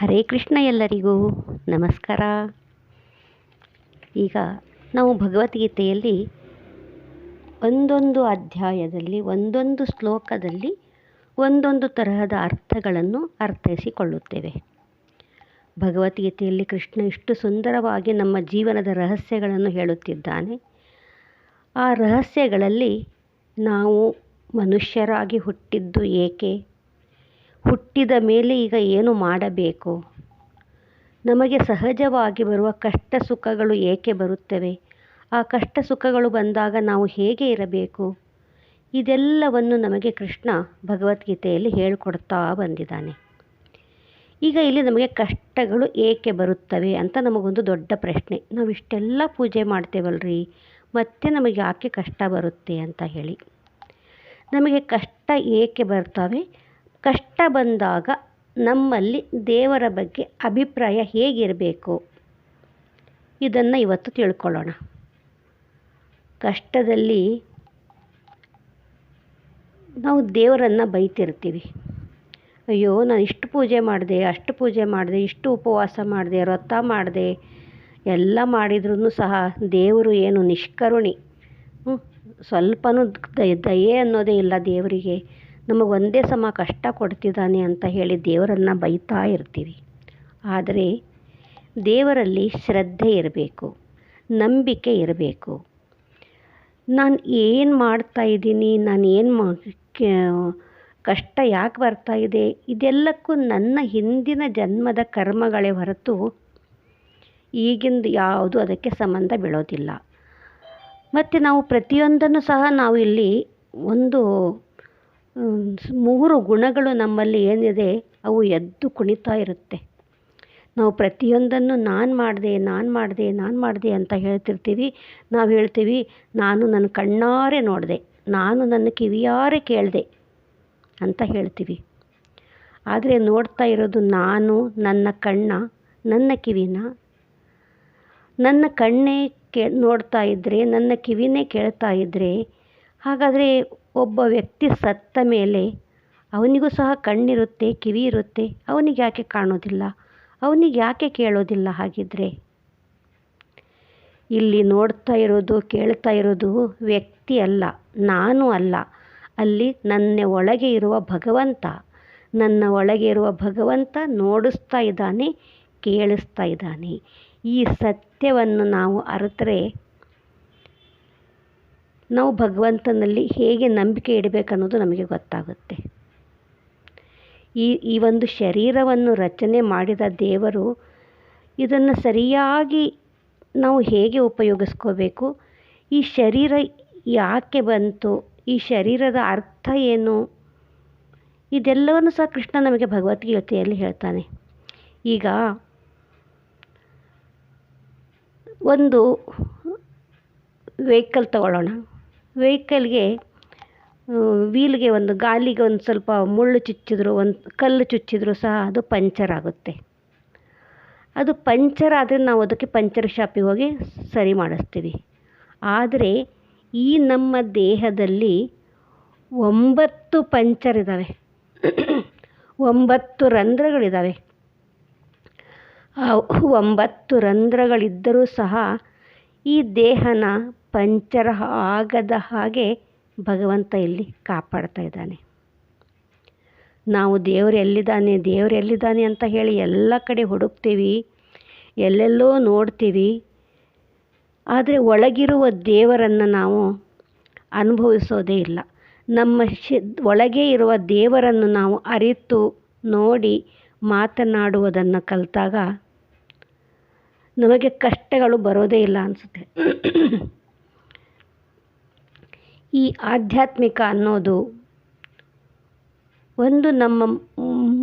ಹರೇ ಕೃಷ್ಣ ಎಲ್ಲರಿಗೂ ನಮಸ್ಕಾರ. ಈಗ ನಾವು ಭಗವದ್ಗೀತೆಯಲ್ಲಿ ಒಂದೊಂದು ಅಧ್ಯಾಯದಲ್ಲಿ, ಒಂದೊಂದು ಶ್ಲೋಕದಲ್ಲಿ, ಒಂದೊಂದು ತರಹದ ಅರ್ಥಗಳನ್ನು ಅರ್ಥೈಸಿಕೊಳ್ಳುತ್ತೇವೆ. ಭಗವದ್ಗೀತೆಯಲ್ಲಿ ಕೃಷ್ಣ ಇಷ್ಟು ಸುಂದರವಾಗಿ ನಮ್ಮ ಜೀವನದ ರಹಸ್ಯಗಳನ್ನು ಹೇಳುತ್ತಿದ್ದಾನೆ. ಆ ರಹಸ್ಯಗಳಲ್ಲಿ ನಾವು ಮನುಷ್ಯರಾಗಿ ಹುಟ್ಟಿದ್ದು ಏಕೆ? ಹುಟ್ಟಿದ ಮೇಲೆ ಈಗ ಏನು ಮಾಡಬೇಕು? ನಮಗೆ ಸಹಜವಾಗಿ ಬರುವ ಕಷ್ಟ ಸುಖಗಳು ಏಕೆ ಬರುತ್ತವೆ? ಆ ಕಷ್ಟ ಸುಖಗಳು ಬಂದಾಗ ನಾವು ಹೇಗೆ ಇರಬೇಕು? ಇದೆಲ್ಲವನ್ನು ನಮಗೆ ಕೃಷ್ಣ ಭಗವದ್ಗೀತೆಯಲ್ಲಿ ಹೇಳಿಕೊಡ್ತಾ ಬಂದಿದ್ದಾನೆ. ಈಗ ಇಲ್ಲಿ ನಮಗೆ ಕಷ್ಟಗಳು ಏಕೆ ಬರುತ್ತವೆ ಅಂತ ನಮಗೊಂದು ದೊಡ್ಡ ಪ್ರಶ್ನೆ. ನಾವು ಇಷ್ಟೆಲ್ಲ ಪೂಜೆ ಮಾಡ್ತೇವಲ್ರಿ, ಮತ್ತೆ ನಮಗೆ ಯಾಕೆ ಕಷ್ಟ ಬರುತ್ತೆ ಅಂತ ಹೇಳಿ. ನಮಗೆ ಕಷ್ಟ ಏಕೆ ಬರ್ತವೆ? ಕಷ್ಟ ಬಂದಾಗ ನಮ್ಮಲ್ಲಿ ದೇವರ ಬಗ್ಗೆ ಅಭಿಪ್ರಾಯ ಹೇಗಿರಬೇಕು? ಇದನ್ನು ಇವತ್ತು ತಿಳ್ಕೊಳ್ಳೋಣ. ಕಷ್ಟದಲ್ಲಿ ನಾವು ದೇವರನ್ನು ಬೈತಿರ್ತೀವಿ. ಅಯ್ಯೋ, ನಾನು ಇಷ್ಟು ಪೂಜೆ ಮಾಡಿದೆ, ಅಷ್ಟು ಪೂಜೆ ಮಾಡಿದೆ, ಇಷ್ಟು ಉಪವಾಸ ಮಾಡಿದೆ ವ್ರತ ಮಾಡಿದೆ, ಎಲ್ಲ ಮಾಡಿದ್ರೂ ಸಹ ದೇವರು ಏನು ನಿಷ್ಕರುಣಿ. ಸ್ವಲ್ಪನೂ ದಯೆ ಅನ್ನೋದೇ ಇಲ್ಲ ದೇವರಿಗೆ. ನಮಗೆ ಒಂದೇ ಸಮ ಕಷ್ಟ ಕೊಡ್ತಿದ್ದಾನೆ ಅಂತ ಹೇಳಿ ದೇವರನ್ನು ಬೈತಾ ಇರ್ತೀವಿ. ಆದರೆ ದೇವರಲ್ಲಿ ಶ್ರದ್ಧೆ ಇರಬೇಕು, ನಂಬಿಕೆ ಇರಬೇಕು. ನಾನು ಏನು ಮಾಡ್ತಾ ಇದ್ದೀನಿ, ನಾನು ಏನು ಮಾ ಕಷ್ಟ ಯಾಕೆ ಬರ್ತಾ ಇದೆ, ಇದೆಲ್ಲಕ್ಕೂ ನನ್ನ ಹಿಂದಿನ ಜನ್ಮದ ಕರ್ಮಗಳೇ ಹೊರತು ಈಗಿಂದು ಯಾವುದು ಅದಕ್ಕೆ ಸಂಬಂಧ ಬೀಳೋದಿಲ್ಲ. ಮತ್ತು ನಾವು ಪ್ರತಿಯೊಂದನ್ನು ಸಹ ನಾವು ಇಲ್ಲಿ ಒಂದು ಮೂರು ಗುಣಗಳು ನಮ್ಮಲ್ಲಿ ಏನಿದೆ, ಅವು ಎದ್ದು ಕುಣಿತಾ ಇರುತ್ತೆ. ನಾವು ಪ್ರತಿಯೊಂದನ್ನು ನಾನು ಮಾಡಿದೆ ನಾನು ಮಾಡಿದೆ ನಾನು ಮಾಡಿದೆ ಅಂತ ಹೇಳ್ತಿರ್ತೀವಿ. ನಾವು ಹೇಳ್ತೀವಿ, ನಾನು ನನ್ನ ಕಣ್ಣಾರೆ ನೋಡಿದೆ, ನಾನು ನನ್ನ ಕಿವಿಯಾರೆ ಕೇಳಿದೆ ಅಂತ ಹೇಳ್ತೀವಿ. ಆದರೆ ನೋಡ್ತಾ ಇರೋದು ನಾನು, ನನ್ನ ಕಣ್ಣ, ನನ್ನ ಕಿವಿನ. ನನ್ನ ಕಣ್ಣೇ ಕೇ, ನೋಡ್ತಾ ಇದ್ದರೆ ನನ್ನ ಕಿವಿನೇ ಕೇಳ್ತಾ ಇದ್ದರೆ ಹಾಗಾದರೆ ಒಬ್ಬ ವ್ಯಕ್ತಿ ಸತ್ತ ಮೇಲೆ ಅವನಿಗೂ ಸಹ ಕಣ್ಣಿರುತ್ತೆ ಕಿವಿ ಇರುತ್ತೆ ಅವನಿಗೆ ಯಾಕೆ ಕಾಣೋದಿಲ್ಲ? ಅವನಿಗೆ ಯಾಕೆ ಕೇಳೋದಿಲ್ಲ ಹಾಗಿದ್ರೆ? ಇಲ್ಲಿ ನೋಡ್ತಾ ಇರೋದು, ಕೇಳ್ತಾ ಇರೋದು ವ್ಯಕ್ತಿ ಅಲ್ಲ, ನಾನು ಅಲ್ಲ. ಅಲ್ಲಿ ನನ್ನ ಒಳಗೆ ಇರುವ ಭಗವಂತ, ನನ್ನ ಒಳಗೆ ಇರುವ ಭಗವಂತ ನೋಡಿಸ್ತಾ ಇದ್ದಾನೆ, ಕೇಳಿಸ್ತಾ ಇದ್ದಾನೆ. ಈ ಸತ್ಯವನ್ನು ನಾವು ಅರಿತರೆ ನಾವು ಭಗವಂತನಲ್ಲಿ ಹೇಗೆ ನಂಬಿಕೆ ಇಡಬೇಕನ್ನೋದು ನಮಗೆ ಗೊತ್ತಾಗುತ್ತೆ. ಈ ಈ ಒಂದು ಶರೀರವನ್ನು ರಚನೆ ಮಾಡಿದ ದೇವರು ಇದನ್ನು ಸರಿಯಾಗಿ ನಾವು ಹೇಗೆ ಉಪಯೋಗಿಸ್ಕೋಬೇಕು, ಈ ಶರೀರ ಯಾಕೆ ಬಂತು, ಈ ಶರೀರದ ಅರ್ಥ ಏನು, ಇದೆಲ್ಲವನ್ನು ಸಹ ಕೃಷ್ಣ ನಮಗೆ ಭಗವದ್ಗೀತೆಯಲ್ಲಿ ಹೇಳ್ತಾನೆ. ಈಗ ಒಂದು ವೆಹಿಕಲ್ ತಗೊಳ್ಳೋಣ. ವೆಹಿಕಲ್ಗೆ ವೀಲ್ಗೆ ಒಂದು ಗಾಲಿಗೆ ಒಂದು ಸ್ವಲ್ಪ ಮುಳ್ಳು ಚುಚ್ಚಿದ್ರು, ಒಂದು ಕಲ್ಲು ಚುಚ್ಚಿದ್ರು ಸಹ ಅದು ಪಂಚರ್ ಆಗುತ್ತೆ. ಅದು ಪಂಚರ್ ಆದರೆ ನಾವು ಅದಕ್ಕೆ ಪಂಚರ್ ಶಾಪಿಗೆ ಹೋಗಿ ಸರಿ ಮಾಡಿಸ್ತೀವಿ. ಆದರೆ ಈ ನಮ್ಮ ದೇಹದಲ್ಲಿ ಒಂಬತ್ತು ಪಂಚರ್ ಇದ್ದಾವೆ. ಒಂಬತ್ತು ರಂಧ್ರಗಳಿದ್ದಾವೆ. ಆ, ಒಂಬತ್ತು ರಂಧ್ರಗಳಿದ್ದರೂ ಸಹ ಈ ದೇಹನ ಪಂಚರ್ ಆಗದ ಹಾಗೆ ಭಗವಂತ ಇಲ್ಲಿ ಕಾಪಾಡ್ತಾ ಇದ್ದಾನೆ. ನಾವು ದೇವರು ಎಲ್ಲಿದ್ದಾನೆ ದೇವರು ಎಲ್ಲಿದ್ದಾನೆ ಅಂತ ಹೇಳಿ ಎಲ್ಲ ಕಡೆ ಹುಡುಕ್ತೀವಿ, ಎಲ್ಲೆಲ್ಲೋ ನೋಡ್ತೀವಿ. ಆದರೆ ಒಳಗಿರುವ ದೇವರನ್ನು ನಾವು ಅನುಭವಿಸೋದೇ ಇಲ್ಲ. ನಮ್ಮ ಶಿ, ಒಳಗೆ ಇರುವ ದೇವರನ್ನು ನಾವು ಅರಿತು ನೋಡಿ ಮಾತನಾಡುವುದನ್ನು ಕಲಿತಾಗ ನಮಗೆ ಕಷ್ಟಗಳು ಬರೋದೇ ಇಲ್ಲ ಅನಿಸುತ್ತೆ. ಈ ಆಧ್ಯಾತ್ಮಿಕ ಅನ್ನೋದು ಒಂದು ನಮ್ಮ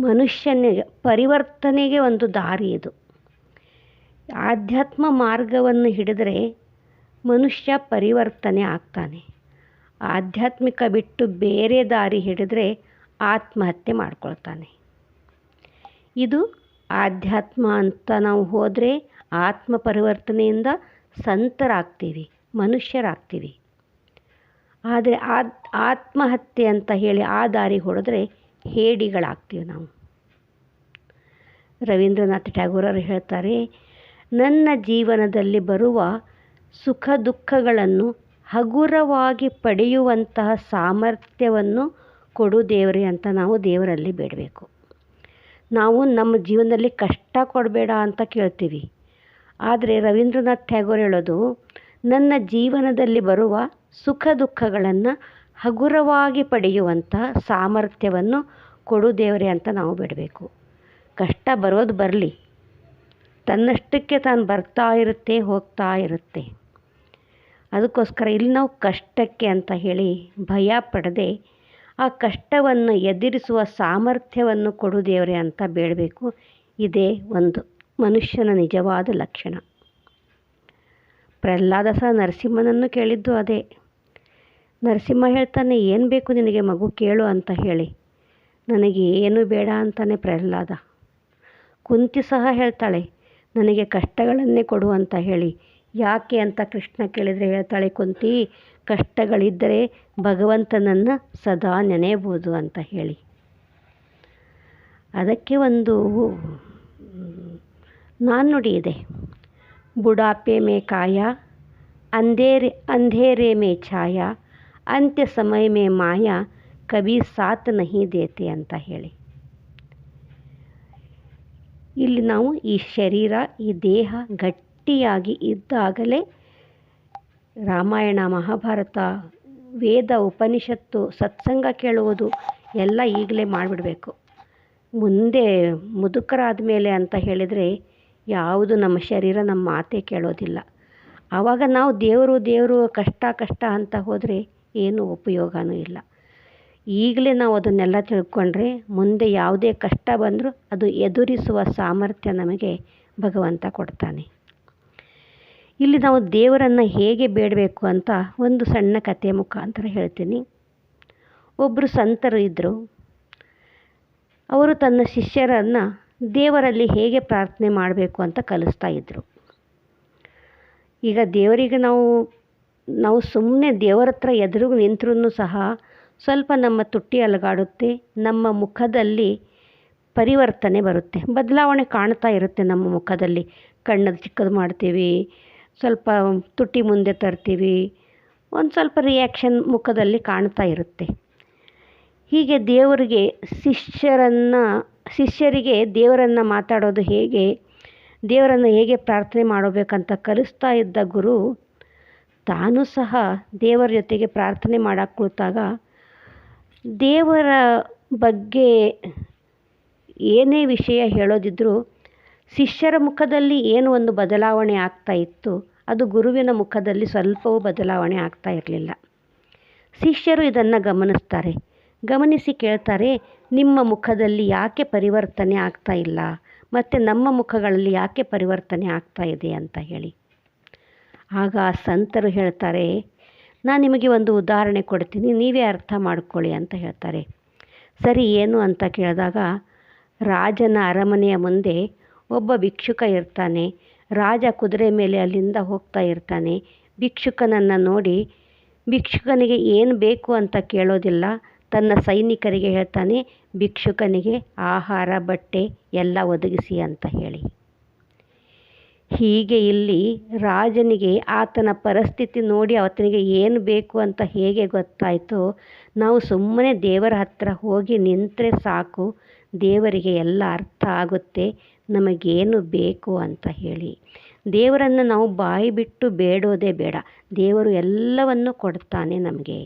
ಮನುಷ್ಯನಿಗೆ ಪರಿವರ್ತನೆಗೆ ಒಂದು ದಾರಿ ಇದು. ಆಧ್ಯಾತ್ಮ ಮಾರ್ಗವನ್ನು ಹಿಡಿದರೆ ಮನುಷ್ಯ ಪರಿವರ್ತನೆ ಆಗ್ತಾನೆ. ಆಧ್ಯಾತ್ಮಿಕ ಬಿಟ್ಟು ಬೇರೆ ದಾರಿ ಹಿಡಿದರೆ ಆತ್ಮಹತ್ಯೆ ಮಾಡ್ಕೊಳ್ತಾನೆ. ಇದು ಆಧ್ಯಾತ್ಮ ಅಂತ ನಾವು ಹೋದರೆ ಆತ್ಮ ಪರಿವರ್ತನೆಯಿಂದ ಸಂತರಾಗ್ತೀವಿ, ಮನುಷ್ಯರಾಗ್ತೀವಿ. ಆದರೆ ಆತ್ಮಹತ್ಯೆ ಅಂತ ಹೇಳಿ ಆ ದಾರಿ ಹೊಡೆದ್ರೆ ಹೇಡಿಗಳಾಗ್ತೀವಿ ನಾವು. ರವೀಂದ್ರನಾಥ್ ಟ್ಯಾಗೋರರು ಹೇಳ್ತಾರೆ, ನನ್ನ ಜೀವನದಲ್ಲಿ ಬರುವ ಸುಖ ದುಃಖಗಳನ್ನು ಹಗುರವಾಗಿ ಪಡೆಯುವಂತಹ ಸಾಮರ್ಥ್ಯವನ್ನು ಕೊಡು ದೇವರೇ ಅಂತ ನಾವು ದೇವರಲ್ಲಿ ಬೇಡಬೇಕು. ನಾವು ನಮ್ಮ ಜೀವನದಲ್ಲಿ ಕಷ್ಟ ಕೊಡಬೇಡ ಅಂತ ಕೇಳ್ತೀವಿ. ಆದರೆ ರವೀಂದ್ರನಾಥ್ ಟ್ಯಾಗೋರ್ ಹೇಳೋದು, ನನ್ನ ಜೀವನದಲ್ಲಿ ಬರುವ ಸುಖ ದುಃಖಗಳನ್ನು ಹಗುರವಾಗಿ ಪಡೆಯುವಂತಹ ಸಾಮರ್ಥ್ಯವನ್ನು ಕೊಡು ದೇವರೇ ಅಂತ ನಾವು ಬಿಡಬೇಕು. ಕಷ್ಟ ಬರೋದು ಬರಲಿ. ತನ್ನಷ್ಟಕ್ಕೆ ತಾನು ಬರ್ತಾ ಇರುತ್ತೆ, ಹೋಗ್ತಾ ಇರುತ್ತೆ. ಅದಕ್ಕೋಸ್ಕರ ಇಲ್ಲಿ ನಾವು ಕಷ್ಟಕ್ಕೆ ಅಂತ ಹೇಳಿ ಭಯ ಪಡದೆ ಆ ಕಷ್ಟವನ್ನು ಎದುರಿಸುವ ಸಾಮರ್ಥ್ಯವನ್ನು ಕೊಡು ದೇವರೇ ಅಂತ ಬೇಡಬೇಕು. ಇದೇ ಒಂದು ಮನುಷ್ಯನ ನಿಜವಾದ ಲಕ್ಷಣ. ಪ್ರಹ್ಲಾದ ಸಹ ನರಸಿಂಹನನ್ನು ಕೇಳಿದ್ದು ಅದೇ. ನರಸಿಂಹ ಹೇಳ್ತಾನೆ, ಏನು ಬೇಕು ನಿನಗೆ ಮಗು? ಕೇಳು ಅಂತ ಹೇಳಿ. ನನಗೆ ಏನು ಬೇಡ ಅಂತಾನೆ ಪ್ರಹ್ಲಾದ. ಕುಂತಿ ಸಹ ಹೇಳ್ತಾಳೆ, ನನಗೆ ಕಷ್ಟಗಳನ್ನೇ ಕೊಡು ಅಂತ ಹೇಳಿ. ಯಾಕೆ ಅಂತ ಕೃಷ್ಣ ಕೇಳಿದರೆ ಹೇಳ್ತಾಳೆ, ಕುಂತಿ, ಕಷ್ಟಗಳಿದ್ದರೆ ಭಗವಂತನನ್ನು ಸದಾ ನೆನೆಯಬಹುದು ಅಂತ ಹೇಳಿ. ಅದಕ್ಕೆ ಒಂದು ನಾಣ್ಣುಡಿ ಇದೆ. ಬುಢಾಪೆ ಮೇ ಕಾಯಾ ಅಂಧೇರೆ ಅಂಧೇರೆ ಮೇ ಛಾಯಾ ಅಂತ್ಯ ಸಮಯ ಮೇ ಮಾಯಾ ಕವಿ ಸಾತ್ ನಹಿ ದೇತೆ ಅಂತ ಹೇಳಿ. ಇಲ್ಲಿ ನಾವು ಈ ಶರೀರ, ಈ ದೇಹ ಗಟ್ಟಿಯಾಗಿ ಇದ್ದಾಗಲೇ ರಾಮಾಯಣ, ಮಹಾಭಾರತ, ವೇದ, ಉಪನಿಷತ್ತು, ಸತ್ಸಂಗ ಕೇಳುವುದು ಎಲ್ಲ ಈಗಲೇ ಮಾಡಿಬಿಡಬೇಕು. ಮುಂದೆ ಮುದುಕರಾದ ಮೇಲೆ ಅಂತ ಹೇಳಿದರೆ ಯಾವುದು ನಮ್ಮ ಶರೀರ ನಮ್ಮ ಮಾತೇ ಕೇಳೋದಿಲ್ಲ. ಆವಾಗ ನಾವು ದೇವರು ದೇವರು ಕಷ್ಟ ಕಷ್ಟ ಅಂತ ಹೋದರೆ ಏನು ಉಪಯೋಗವೂ ಇಲ್ಲ. ಈಗಲೇ ನಾವು ಅದನ್ನೆಲ್ಲ ತಿಳ್ಕೊಂಡ್ರೆ ಮುಂದೆ ಯಾವುದೇ ಕಷ್ಟ ಬಂದರೂ ಅದು ಎದುರಿಸುವ ಸಾಮರ್ಥ್ಯ ನಮಗೆ ಭಗವಂತ ಕೊಡ್ತಾನೆ. ಇಲ್ಲಿ ನಾವು ದೇವರನ್ನು ಹೇಗೆ ಬೇಡಬೇಕು ಅಂತ ಒಂದು ಸಣ್ಣ ಕಥೆ ಮುಖಾಂತರ ಹೇಳ್ತೀನಿ. ಒಬ್ಬರು ಸಂತರು ಇದ್ದರು ಅವರು ತನ್ನ ಶಿಷ್ಯರನ್ನು ದೇವರಲ್ಲಿ ಹೇಗೆ ಪ್ರಾರ್ಥನೆ ಮಾಡಬೇಕು ಅಂತ ಕಲಿಸ್ತಾ ಇದ್ದರು ಈಗ ದೇವರಿಗೆ ನಾವು ನಾವು ಸುಮ್ಮನೆ ದೇವರ ಹತ್ರ ಎದುರು ನಿಂತರೂ ಸಹ ಸ್ವಲ್ಪ ನಮ್ಮ ತುಟ್ಟಿ ಅಲಗಾಡುತ್ತೆ, ನಮ್ಮ ಮುಖದಲ್ಲಿ ಪರಿವರ್ತನೆ ಬರುತ್ತೆ. ಬದಲಾವಣೆ ಕಾಣ್ತಾ ಇರುತ್ತೆ ನಮ್ಮ ಮುಖದಲ್ಲಿ. ಕಣ್ಣದು ಚಿಕ್ಕದು ಮಾಡ್ತೀವಿ, ಸ್ವಲ್ಪ ತುಟ್ಟಿ ಮುಂದೆ ತರ್ತೀವಿ, ಒಂದು ಸ್ವಲ್ಪ ರಿಯಾಕ್ಷನ್ ಮುಖದಲ್ಲಿ ಕಾಣ್ತಾ ಇರುತ್ತೆ. ಹೀಗೆ ದೇವರಿಗೆ ಶಿಷ್ಯರನ್ನು ಶಿಷ್ಯರಿಗೆ ದೇವರನ್ನು ಮಾತಾಡೋದು ಹೇಗೆ? ದೇವರನ್ನು ಹೇಗೆ ಪ್ರಾರ್ಥನೆ ಮಾಡಬೇಕಂತ ಕಲಿಸ್ತಾ ಇದ್ದ ಗುರು ತಾನು ಸಹ ದೇವರ ಜೊತೆಗೆ ಪ್ರಾರ್ಥನೆ ಮಾಡಕ್ಕೆ ಕುಳಿತಾಗ ದೇವರ ಬಗ್ಗೆ ಏನೇ ವಿಷಯ ಹೇಳೋದಿದ್ರೂ ಶಿಷ್ಯರ ಮುಖದಲ್ಲಿ ಏನು ಒಂದು ಬದಲಾವಣೆ ಆಗ್ತಾ ಇತ್ತು, ಅದು ಗುರುವಿನ ಮುಖದಲ್ಲಿ ಸ್ವಲ್ಪವೂ ಬದಲಾವಣೆ ಆಗ್ತಾ ಇರಲಿಲ್ಲ. ಶಿಷ್ಯರು ಇದನ್ನು ಗಮನಿಸ್ತಾರೆ. ಗಮನಿಸಿ ಕೇಳ್ತಾರೆ, ನಿಮ್ಮ ಮುಖದಲ್ಲಿ ಯಾಕೆ ಪರಿವರ್ತನೆ ಆಗ್ತಾ ಇಲ್ಲ? ಮತ್ತು ನಮ್ಮ ಮುಖಗಳಲ್ಲಿ ಯಾಕೆ ಪರಿವರ್ತನೆ ಆಗ್ತಾ ಇದೆ ಅಂತ ಹೇಳಿ. ಆಗ ಸಂತರು ಹೇಳ್ತಾರೆ, ನಾನು ನಿಮಗೆ ಒಂದು ಉದಾಹರಣೆ ಕೊಡ್ತೀನಿ, ನೀವೇ ಅರ್ಥ ಮಾಡ್ಕೊಳ್ಳಿ ಅಂತ ಹೇಳ್ತಾರೆ. ಸರಿ, ಏನು ಅಂತ ಕೇಳಿದಾಗ, ರಾಜನ ಅರಮನೆಯ ಮುಂದೆ ಒಬ್ಬ ಭಿಕ್ಷುಕ ಇರ್ತಾನೆ. ರಾಜ ಕುದುರೆ ಮೇಲೆ ಅಲ್ಲಿಂದ ಹೋಗ್ತಾ ಇರ್ತಾನೆ. ಭಿಕ್ಷುಕನನ್ನು ನೋಡಿ, ಭಿಕ್ಷುಕನಿಗೆ ಏನು ಬೇಕು ಅಂತ ಕೇಳೋದಿಲ್ಲ ತನ್ನ ಸೈನಿಕರಿಗೆ ಹೇಳ್ತಾನೆ, ಭಿಕ್ಷುಕನಿಗೆ ಆಹಾರ, ಬಟ್ಟೆ ಎಲ್ಲ ಒದಗಿಸಿ ಅಂತ ಹೇಳಿ. ಹೀಗೆ ಇಲ್ಲಿ ರಾಜನಿಗೆ ಆತನ ಪರಿಸ್ಥಿತಿ ನೋಡಿ ಆತನಿಗೆ ಏನು ಬೇಕು ಅಂತ ಹೇಗೆ ಗೊತ್ತಾಯಿತು, ನಾವು ಸುಮ್ಮನೆ ದೇವರ ಹತ್ರ ಹೋಗಿ ನಿಂತರೆ ಸಾಕು, ದೇವರಿಗೆ ಎಲ್ಲ ಅರ್ಥ ಆಗುತ್ತೆ, ನಮಗೇನು ಬೇಕು ಅಂತ ಹೇಳಿ. ದೇವರನ್ನು ನಾವು ಬಾಯಿ ಬಿಟ್ಟು ಬೇಡೋದೇ ಬೇಡ, ದೇವರು ಎಲ್ಲವನ್ನು ಕೊಡ್ತಾನೆ ನಮಗೆ.